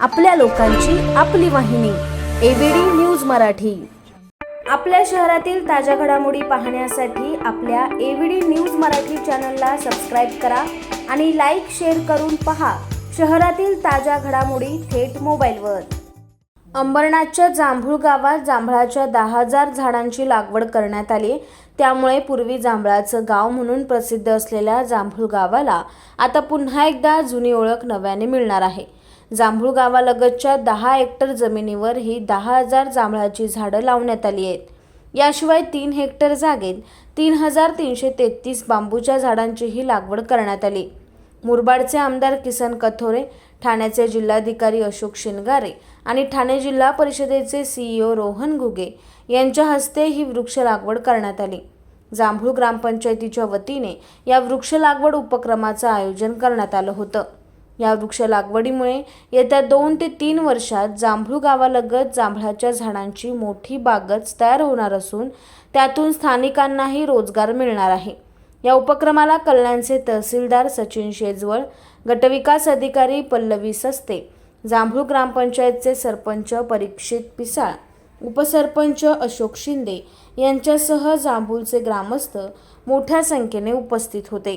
आपल्या लोकांची आपली वाहिनी एबीडी न्यूज मराठी. आपल्या शहरातील ताज्या घडामोडी पाहण्यासाठी आपल्या एबीडी न्यूज मराठी चॅनलला सबस्क्राईब करा आणि लाईक शेअर करून पहा शहरातील ताज्या घडामोडी थेट मोबाईलवर. अंबरनाथच्या जांभूळ गावात जांभळाच्या दहा हजार झाडांची लागवड करण्यात आली. त्यामुळे पूर्वी जांभळाचं गाव म्हणून प्रसिद्ध असलेल्या जांभूळ गावाला आता पुन्हा एकदा जुनी ओळख नव्याने मिळणार आहे. जांभूळ गावालगतच्या दहा हेक्टर जमिनीवर ही दहा हजार जांभळाची झाडं लावण्यात आली आहेत. याशिवाय तीन हेक्टर जागेत तीन हजार तीनशे तेहतीस बांबूच्या झाडांचीही लागवड करण्यात आली. मुरबाडचे आमदार किसन कथोरे ठाण्याचे जिल्हाधिकारी अशोक शिनगारे आणि ठाणे जिल्हा परिषदेचे सीईओ रोहन घुगे यांच्या हस्ते ही वृक्ष लागवड करण्यात आली. जांभूळ ग्रामपंचायतीच्या वतीने या वृक्ष लागवड उपक्रमाचं आयोजन करण्यात आलं होतं. या वृक्ष लागवडीमुळे येत्या दोन ते तीन वर्षात जांभूळ गावालगत जांभळाच्या झाडांची मोठी बागच तयार होणार असून त्यातून स्थानिकांनाही रोजगार मिळणार आहे. या उपक्रमाला कल्याणचे तहसीलदार सचिन शेजवळ गटविकास अधिकारी पल्लवी सस्ते जांभूळ ग्रामपंचायतचे सरपंच परीक्षित पिसाळ उपसरपंच अशोक शिंदे यांच्यासह जांभूळचे ग्रामस्थ मोठ्या संख्येने उपस्थित होते.